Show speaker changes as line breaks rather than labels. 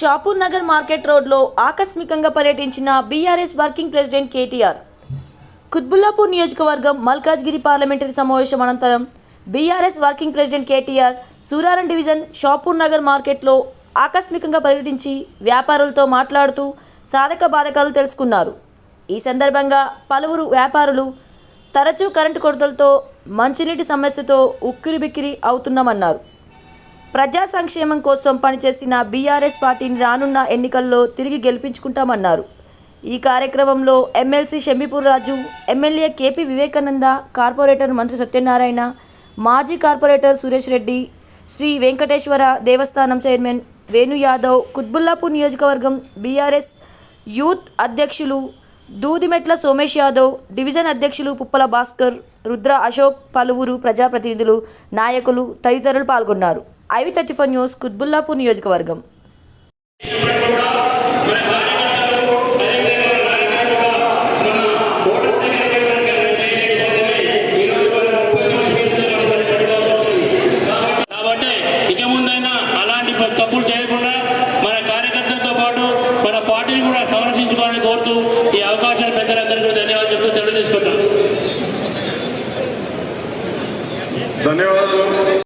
Shahpur Nagar market రోడ్లో ఆకస్మికంగా పర్యటించిన BRS working president KTR. Quthbullapur నియోజకవర్గం మల్కాజ్గిరి పార్లమెంటరీ సమావేశం అనంతరం BRS working president KTR Suraram division Shapur Nagar మార్కెట్లో ఆకస్మికంగా పర్యటించి వ్యాపారులతో మాట్లాడుతూ సాధక బాధకాలు తెలుసుకున్నారు. ఈ సందర్భంగా పలువురు వ్యాపారులు తరచూ కరెంటు కొరతలతో మంచినీటి సమస్యతో ఉక్కిరిబిక్కిరి అవుతున్నామన్నారు. ప్రజా సంక్షేమం కోసం పనిచేసిన బీఆర్ఎస్ పార్టీని రానున్న ఎన్నికల్లో తిరిగి గెలిపించుకుంటామన్నారు. ఈ కార్యక్రమంలో MLC Shamipur Raju MLA KP Vivekananda corporator Mantri Satyanarayana మాజీ కార్పొరేటర్ సురేష్ రెడ్డి శ్రీ వెంకటేశ్వర దేవస్థానం చైర్మన్ వేణు యాదవ్ కుత్బుల్లాపూర్ నియోజకవర్గం బీఆర్ఎస్ యూత్ అధ్యక్షులు దూదిమెట్ల సోమేష్ యాదవ్ డివిజన్ అధ్యక్షులు పుప్పల భాస్కర్ రుద్ర అశోక్ పలువురు ప్రజాప్రతినిధులు నాయకులు తదితరులు పాల్గొన్నారు. IV thirty four news Quthbullapur నియోజకవర్గం.
కాబట్టి ఇక ముందైనా అలాంటి ప- తప్పులు చేయకుండా మన కార్యకర్తలతో పాటు మన పార్టీని కూడా సంరక్షించుకోవాలని కోరుతూ ఈ అవకాశాన్ని పెద్దలందరికీ కూడా ధన్యవాదాలు చెప్తూ తెలియజేసుకుంటాను
ధన్యవాదాలు.